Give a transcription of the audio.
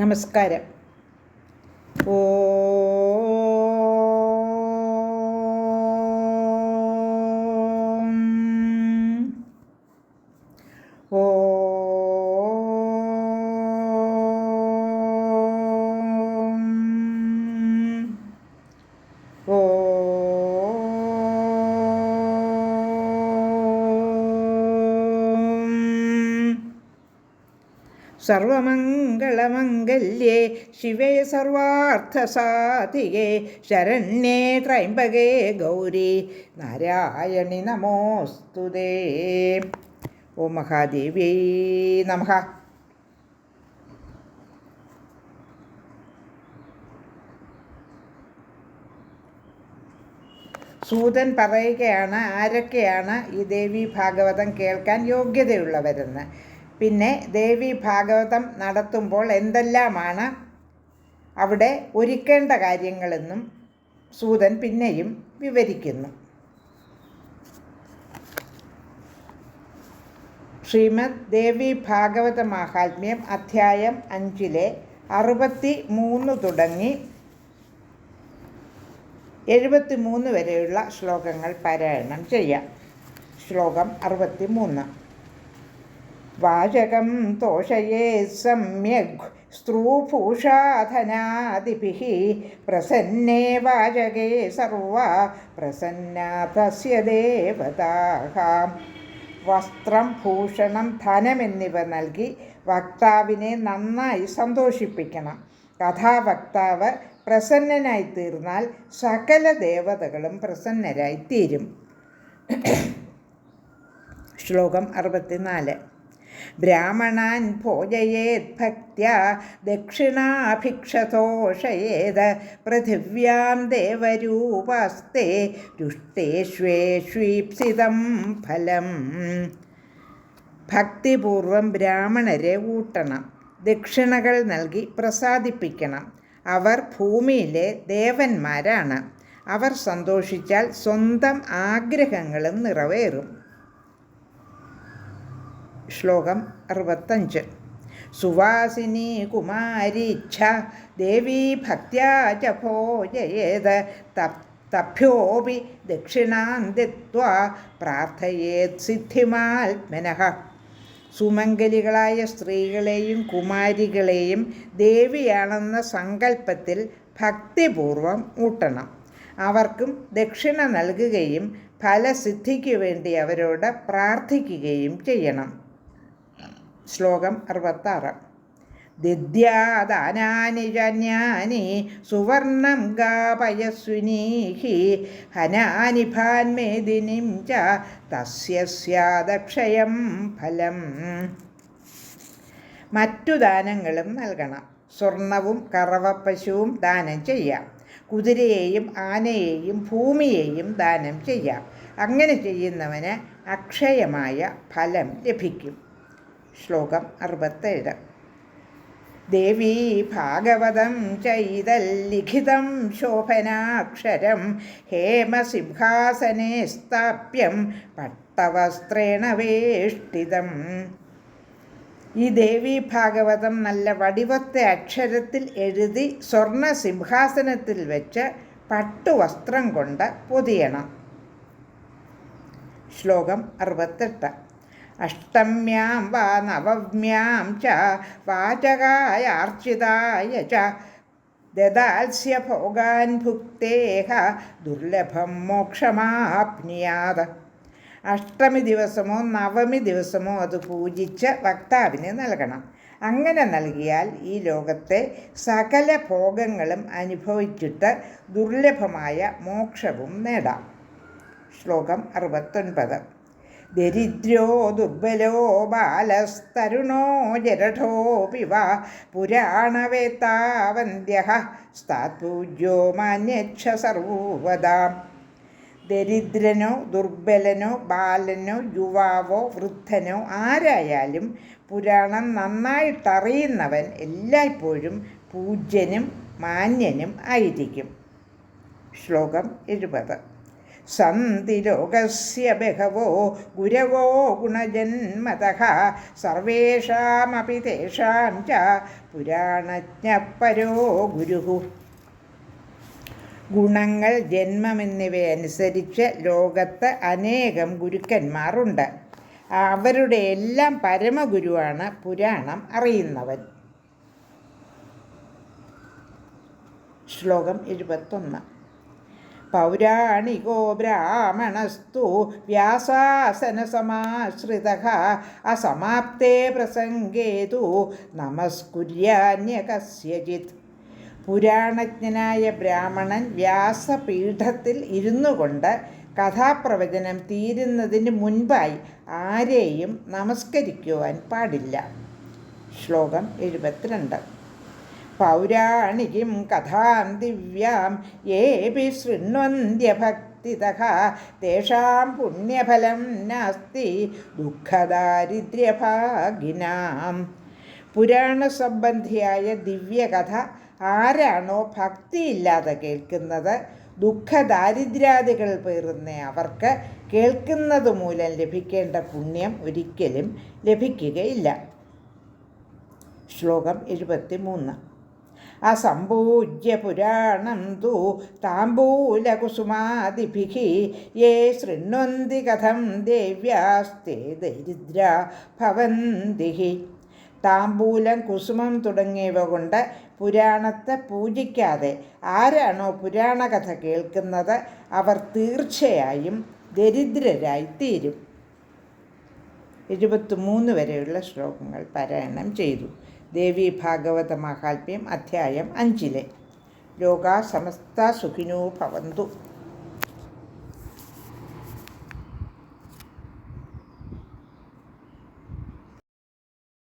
നമസ്കാരം. ഓ ഓ സർവമംഗളമംഗല്യേ ശിവേ സർവാർത്ഥസാധികേ ശരണ്യേ ത്രൈംബകേ ഗൗരി നാരായണി നമോസ്തുതേ ഓ മഹാദേവി നമഃ. സൂതൻ പറയുകയാണ് ആരൊക്കെയാണ് ഈ ദേവി ഭാഗവതം കേൾക്കാൻ യോഗ്യതയുള്ളവരെന്ന്. പിന്നെ ദേവി ഭാഗവതം നടത്തുമ്പോൾ എന്തെല്ലാമാണ്? അവിടെ ഒരുക്കേണ്ട കാര്യങ്ങളെന്നും സൂതൻ പിന്നെയും വിവരിക്കുന്നു. ശ്രീമദ് ദേവി ഭാഗവത മാഹാത്മ്യം അധ്യായം അഞ്ചിലെ അറുപത്തി മൂന്ന് തുടങ്ങി എഴുപത്തി മൂന്ന് വരെയുള്ള ശ്ലോകങ്ങൾ പാരായണം ചെയ്യാം. ശ്ലോകം അറുപത്തി മൂന്ന് വാചകം തോഷയേ സമ്യഗ്. സ്ത്രൂഭൂഷാധനാദിഭിः പ്രസന്നേ വാചകേ സർവ പ്രസന്ന തസ്യ ദേവതാः. വസ്ത്രം ഭൂഷണം ധനം എന്നിവ നൽകി വക്താവിനെ നന്നായി സന്തോഷിപ്പിക്കണം. കഥാവക്താവ് പ്രസന്നനായി തീർന്നാൽ സകല ദേവതകളും പ്രസന്നരായി തീരും. ശ്ലോകം അറുപത്തിനാല്. ബ്രാഹ്മണാൻ ഭോജയേത് ഭക്ത്യ ദക്ഷിണാഭിക്ഷതോഷയേത് പൃഥിവ്യാം ദേവരൂപസ്തേ രുഷ്ടേഷ്വേഷ്വീപ്സിതം ഫലം. ഭക്തിപൂർവം ബ്രാഹ്മണരെ ഊട്ടണം ദക്ഷിണകൾ നൽകി പ്രസാദിപ്പിക്കണം. അവർ ഭൂമിയിലെ ദേവന്മാരാണ്. അവർ സന്തോഷിച്ചാൽ സ്വന്തം ആഗ്രഹങ്ങളും നിറവേറും. ശ്ലോകം അറുപത്തഞ്ച്. സുവാസിനി കുമാരിച്ഛ ദേവീ ഭക്യാ ച ഭോജയേത് തഭ്യോപി ദക്ഷിണാൻ ദത്വാ പ്രാർത്ഥയേത് സിദ്ധിമാത്മനഃ. സുമംഗലികളായ സ്ത്രീകളെയും കുമാരികളെയും ദേവിയാണെന്ന സങ്കല്പത്തിൽ ഭക്തിപൂർവം ഊട്ടണം. അവർക്കും ദക്ഷിണ നൽകുകയും ഫലസിദ്ധിക്കു വേണ്ടി അവരോട് പ്രാർത്ഥിക്കുകയും ചെയ്യണം. ശ്ലോകം അറുപത്താറ്. ദിദ്യാദാനാനി ജന്യാനി സുവർണം ഗാപയസ്വിനീഹി ഹനാനി ഭാന്മേദിനിം ച തസ്യ സ്യാദക്ഷയം ഫലം. മറ്റു ദാനങ്ങളും നൽകണം. സ്വർണവും കറവപ്പശുവും ദാനം ചെയ്യാം. കുതിരയെയും ആനയെയും ഭൂമിയെയും ദാനം ചെയ്യാം. അങ്ങനെ ചെയ്യുന്നവന് അക്ഷയമായ ഫലം ലഭിക്കും. ശ്ലോകം അറുപത്തേഴ്. ദേവീ ഭാഗവതം ചൈതല്ലിഖിതം ശോഭനാക്ഷരം ഹേമസിംഹാസനെ സ്ഥാപ്യം പട്ടവസ്ത്രേണ വേഷ്ടിതം. ഈ ദേവി ഭാഗവതം നല്ല വടിവത്തെ അക്ഷരത്തിൽ എഴുതി സ്വർണ സിംഹാസനത്തിൽ വെച്ച് പട്ടുവസ്ത്രം കൊണ്ട് പൊതിയണം. ശ്ലോകം അറുപത്തെട്ട്. അഷ്ടമ്യാം വാ നവമ്യാം ച വാചകായാർച്ചിതായ ച. ദദാത്സ്യ ഭോഗാൻ ഭുക്തേഹ ദുർലഭം മോക്ഷമാപ്നിയാത്. അഷ്ടമി ദിവസമോ നവമി ദിവസമോ അത് പൂജിച്ച് വക്താവിന് നൽകണം. അങ്ങനെ നൽകിയാൽ ഈ ലോകത്തെ സകല ഭോഗങ്ങളും അനുഭവിച്ചിട്ട് ദുർലഭമായ മോക്ഷവും നേടാം. ശ്ലോകം അറുപത്തൊൻപത്. ദരിദ്രോ ദുർബലോ ബാലസ്തരുണോ ജരഠോപി വാ പുരാണവേത്താവന്ധ്യ സ്താത്പൂജ്യോ മാന്യക്ഷ സർവതാം ദരിദ്രനോ ദുർബലനോ ബാലനോ യുവാവോ വൃദ്ധനോ ആരായാലും പുരാണം നന്നായിട്ടറിയുന്നവൻ എല്ലായ്പ്പോഴും പൂജ്യനും മാന്യനും ആയിരിക്കും. ശ്ലോകം എഴുപത്. സന്തി ലോകസ്യ ബഹവോ ഗുരവോ ഗുണജന്മതഃ. സർവേഷാമപി തേഷാം ച പുരാണജ്ഞപരോ ഗുരുഹു. ഗുണങ്ങൾ ജന്മമെന്നിവയനുസരിച്ച് ലോകത്ത് അനേകം ഗുരുക്കന്മാരുണ്ട്. അവരുടെ എല്ലാം പരമഗുരുവാണ് പുരാണം അറിയുന്നവൻ. ശ്ലോകം എഴുപത്തൊന്ന്. പൗരാണികോ ബ്രാഹ്മണസ്തു വ്യാസാസനസമാശ്രിത അസമാപ്തേ പ്രസംഗേ തു നമസ്കുര്യാന്യ പുരാണജ്ഞനായ ബ്രാഹ്മണൻ വ്യാസപീഠത്തിൽ ഇരുന്നു കൊണ്ട് കഥാപ്രവചനം തീരുന്നതിന് മുൻപായി ആരെയും നമസ്കരിക്കുവാൻ പാടില്ല. ശ്ലോകം എഴുപത്തിരണ്ട്. പൗരാണികിം കഥാം ദിവ്യാം. യേപി ശൃണ്വന്ത്യഭക്തിതഃ. തേഷാം പുണ്യഫലം നാസ്തി. ദുഃഖദാരിദ്ര്യഭാഗിനാം. പുരാണസംബന്ധിയായ ദിവ്യകഥ ആരാണോ ഭക്തിയില്ലാതെ കേൾക്കുന്നത്? ദുഃഖദാരിദ്ര്യാദികൾ പേറുന്ന അവർക്ക് കേൾക്കുന്നത് മൂലം ലഭിക്കേണ്ട പുണ്യം ഒരിക്കലും ലഭിക്കുകയില്ല. ശ്ലോകം എഴുപത്തി മൂന്ന് അസമ്പൂജ്യ പുരാണം തു താംബൂലകുസുമാദിഭിः. യേ ശൃണ്വന്തി കഥം ദേവ്യാസ്തേ ദരിദ്ര ഭവന്തി താമ്പൂലം കുസുമം തുടങ്ങിയവ കൊണ്ട് പുരാണത്തെ പൂജിക്കാതെ ആരാണോ പുരാണകഥ കേൾക്കുന്നത് അവർ തീർച്ചയായും ദരിദ്രരായി തീരും എഴുപത്തിമൂന്ന് വരെയുള്ള ശ്ലോകങ്ങൾ പാരായണം ചെയ്തു. ദേവി ഭാഗവത മഹാത്മ്യം അധ്യായം അഞ്ചിലെ. ലോകാ സമസ്ത സുഖിനോ ഭവന്തു.